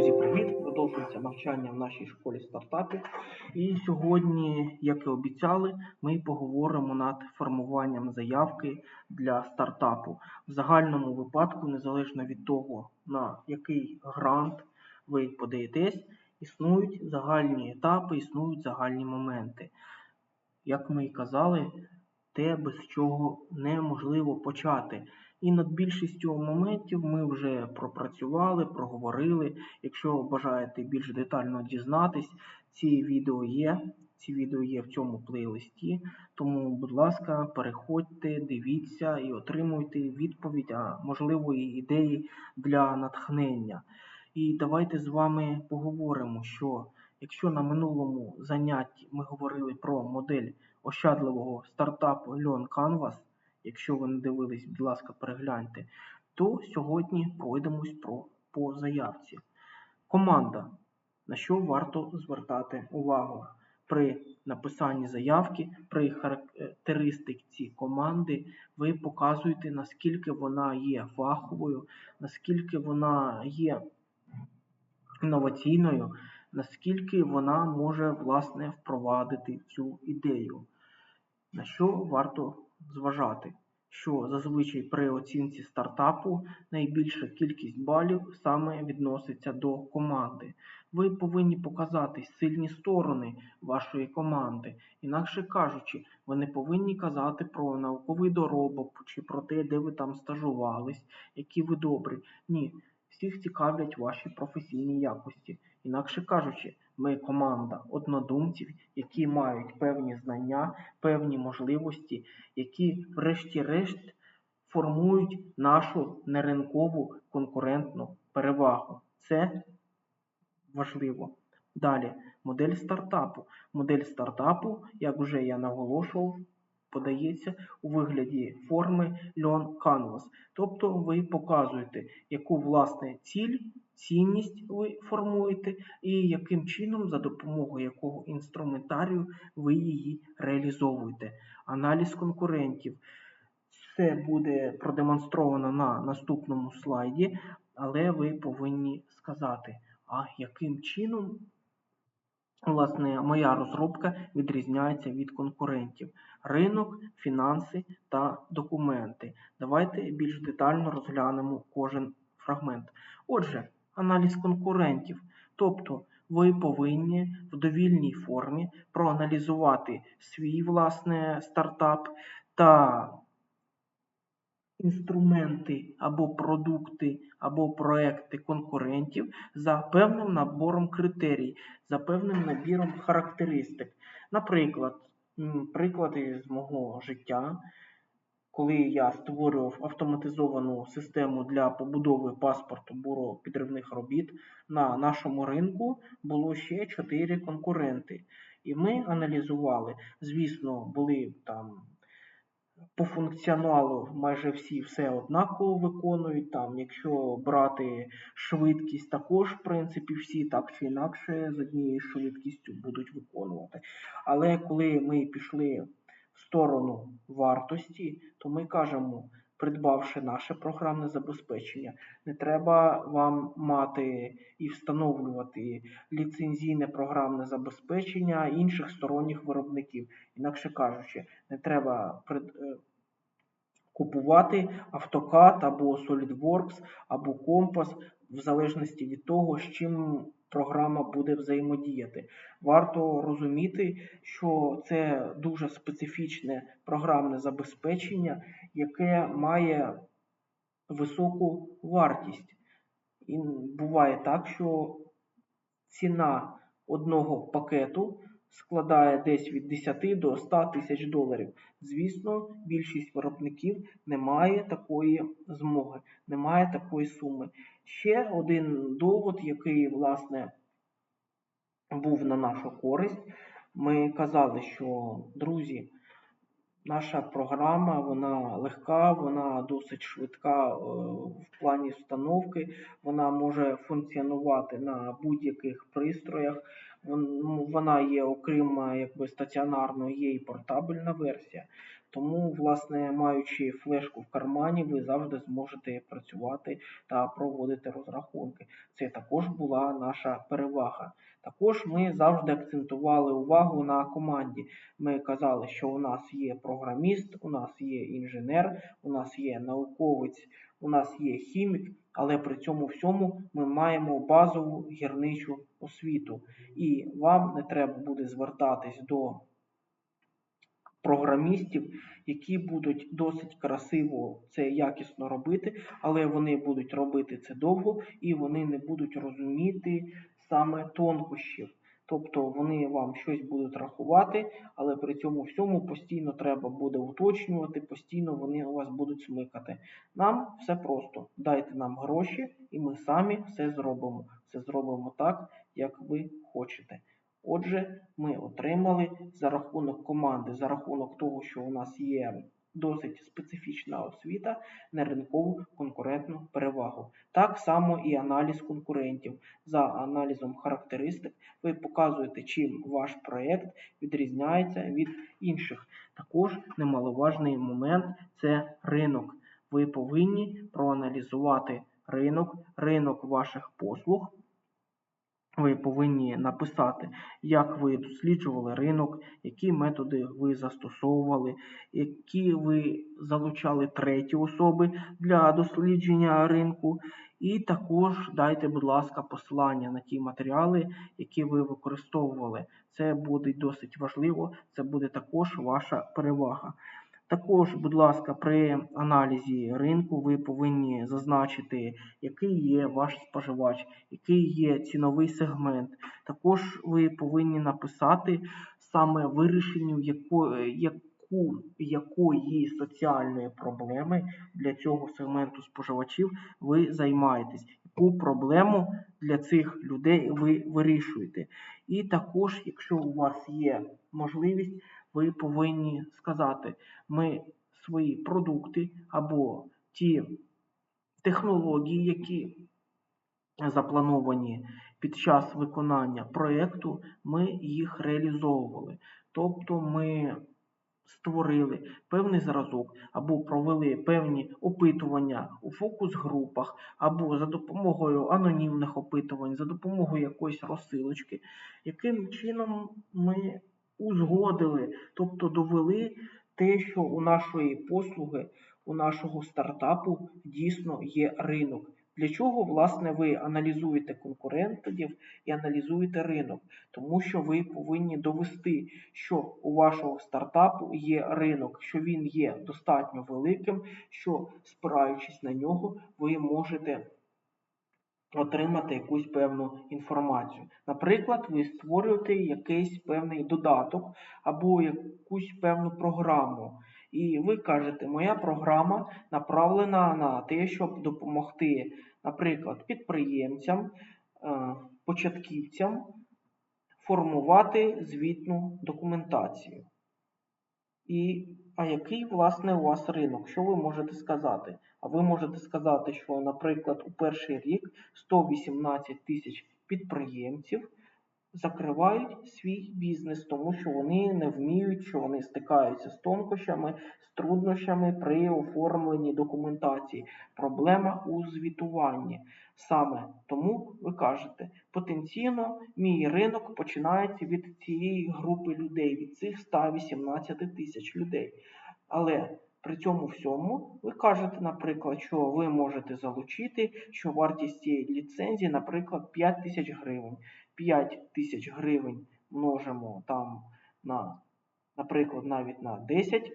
Друзі, привіт! Продовжується навчання в нашій школі стартапів. І сьогодні, як і обіцяли, ми поговоримо над формуванням заявки для стартапу. В загальному випадку, незалежно від того, на який грант ви подаєтесь, існують загальні етапи, існують загальні моменти. Як ми і казали, те, без чого неможливо почати. І над більшістю моментів ми вже пропрацювали, проговорили. Якщо бажаєте більш детально дізнатись, ці відео є. Ці відео є в цьому плейлисті. Тому, будь ласка, переходьте, дивіться і отримуйте відповідь, а можливо і ідеї для натхнення. І давайте з вами поговоримо, що якщо на минулому занятті ми говорили про модель ощадливого стартапу Leon Canvas, якщо ви не дивились, будь ласка, перегляньте, то сьогодні пройдемось про, по заявці. Команда. На що варто звертати увагу? При написанні заявки, при характеристиці команди, ви показуєте, наскільки вона є фаховою, наскільки вона є інноваційною, наскільки вона може власне впровадити цю ідею. На що варто зважати? Що зазвичай при оцінці стартапу найбільша кількість балів саме відноситься до команди. Ви повинні показати сильні сторони вашої команди. Інакше кажучи, ви не повинні казати про науковий доробок чи про те, де ви там стажувались, які ви добрі. Ні, всіх цікавлять ваші професійні якості. Інакше кажучи, ми команда однодумців, які мають певні знання, певні можливості, які, врешті-решт, формують нашу неринкову конкурентну перевагу. Це важливо. Далі, модель стартапу. Модель стартапу, як вже я наголошував, подається у вигляді форми Learn Canvas. Тобто ви показуєте, яку власне ціль, цінність ви формуєте, і яким чином, за допомогою якого інструментарію ви її реалізовуєте. Аналіз конкурентів. Все буде продемонстровано на наступному слайді, але ви повинні сказати, а яким чином Власне, моя розробка відрізняється від конкурентів: ринок, фінанси та документи. Давайте більш детально розглянемо кожен фрагмент. Отже, аналіз конкурентів. Тобто, ви повинні в довільній формі проаналізувати свій власне стартап та інструменти або продукти, або проекти конкурентів за певним набором критерій, за певним набіром характеристик. Наприклад, приклади з мого життя. Коли я створював автоматизовану систему для побудови паспорту бюро підривних робіт, на нашому ринку було ще 4 конкуренти. І ми аналізували, звісно, були там по функціоналу майже всі все однаково виконують. Там, Якщо брати швидкість, також, в принципі, всі так чи інакше з однією швидкістю будуть виконувати. Але коли ми пішли в сторону вартості, то ми кажемо, придбавши наше програмне забезпечення, не треба вам мати і встановлювати ліцензійне програмне забезпечення інших сторонніх виробників. Інакше кажучи, не треба е, купувати AutoCAD або SolidWorks, або Compass, в залежності від того, з чим програма буде взаємодіяти. Варто розуміти, що це дуже специфічне програмне забезпечення, яке має високу вартість. І буває так, що ціна одного пакету складає десь від 10 до 100 тисяч доларів. Звісно, більшість виробників не має такої змоги, не має такої суми. Ще один довод, який, власне, був на нашу користь, ми казали, що, друзі, Наша програма вона легка, вона досить швидка е, в плані встановки, вона може функціонувати на будь-яких пристроях. Ну, вона є, окрім якби стаціонарної, є і портабельна версія. Тому, власне, маючи флешку в кармані, ви завжди зможете працювати та проводити розрахунки. Це також була наша перевага. Також ми завжди акцентували увагу на команді. Ми казали, що у нас є програміст, у нас є інженер, у нас є науковець, у нас є хімік, але при цьому всьому ми маємо базову гірничу освіту. І вам не треба буде звертатись до програмістів, які будуть досить красиво це якісно робити, але вони будуть робити це довго і вони не будуть розуміти саме тонкощів. Тобто вони вам щось будуть рахувати, але при цьому всьому постійно треба буде уточнювати, постійно вони у вас будуть смикати. Нам все просто. Дайте нам гроші, і ми самі все зробимо. Все зробимо так, як ви хочете. Отже, ми отримали за рахунок команди, за рахунок того, що у нас є досить специфічна освіта, неринкову конкурентну перевагу. Так само і аналіз конкурентів. За аналізом характеристик ви показуєте, чим ваш проєкт відрізняється від інших. Також немаловажний момент це ринок. Ви повинні проаналізувати ринок, ринок ваших послуг. Ви повинні написати, як ви досліджували ринок, які методи ви застосовували, які ви залучали треті особи для дослідження ринку. І також дайте, будь ласка, посилання на ті матеріали, які ви використовували. Це буде досить важливо, це буде також ваша перевага. Також, будь ласка, при аналізі ринку ви повинні зазначити, який є ваш споживач, який є ціновий сегмент. Також ви повинні написати саме вирішенню якої, яку, якої соціальної проблеми для цього сегменту споживачів ви займаєтесь, яку проблему для цих людей ви вирішуєте. І також, якщо у вас є можливість, ви повинні сказати, ми свої продукти або ті технології, які заплановані під час виконання проєкту, ми їх реалізовували. Тобто ми створили певний зразок або провели певні опитування у фокус-групах, або за допомогою анонімних опитувань, за допомогою якоїсь розсилочки, яким чином ми узгодили, тобто довели те, що у нашої послуги, у нашого стартапу дійсно є ринок. Для чого, власне, ви аналізуєте конкурентів і аналізуєте ринок? Тому що ви повинні довести, що у вашого стартапу є ринок, що він є достатньо великим, що спираючись на нього, ви можете отримати якусь певну інформацію. Наприклад, ви створюєте якийсь певний додаток або якусь певну програму. І ви кажете, моя програма направлена на те, щоб допомогти, наприклад, підприємцям, е, початківцям формувати звітну документацію. І, а який, власне, у вас ринок? Що ви можете сказати? А ви можете сказати, що, наприклад, у перший рік 118 тисяч підприємців закривають свій бізнес, тому що вони не вміють, що вони стикаються з тонкощами, з труднощами при оформленні документації. Проблема у звітуванні. Саме тому ви кажете, потенційно мій ринок починається від цієї групи людей, від цих 118 тисяч людей. Але при цьому всьому ви кажете, наприклад, що ви можете залучити, що вартість цієї ліцензії, наприклад, 5 тисяч гривень. 5 тисяч гривень множимо там на, наприклад, навіть на 10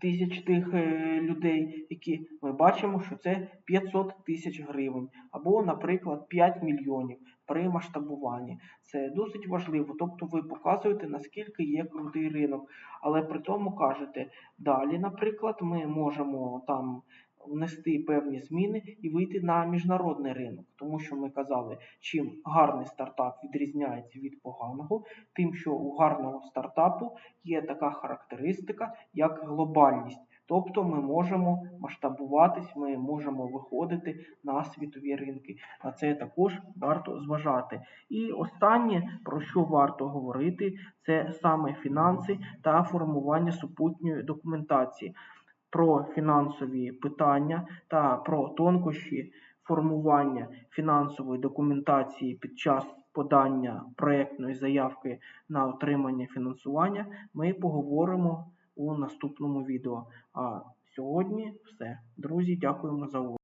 тисяч тих е, людей, які ми бачимо, що це 500 тисяч гривень, або, наприклад, 5 мільйонів при масштабуванні. Це досить важливо. Тобто ви показуєте, наскільки є крутий ринок, але при тому кажете, далі, наприклад, ми можемо там внести певні зміни і вийти на міжнародний ринок, тому що ми казали, чим гарний стартап відрізняється від поганого, тим, що у гарного стартапу є така характеристика, як глобальність. Тобто ми можемо масштабуватись, ми можемо виходити на світові ринки. На це також варто зважати. І останнє, про що варто говорити, це саме фінанси та формування супутньої документації. Про фінансові питання та про тонкощі формування фінансової документації під час подання проектної заявки на отримання фінансування ми поговоримо у наступному відео. А сьогодні все. Друзі, дякуємо за увагу.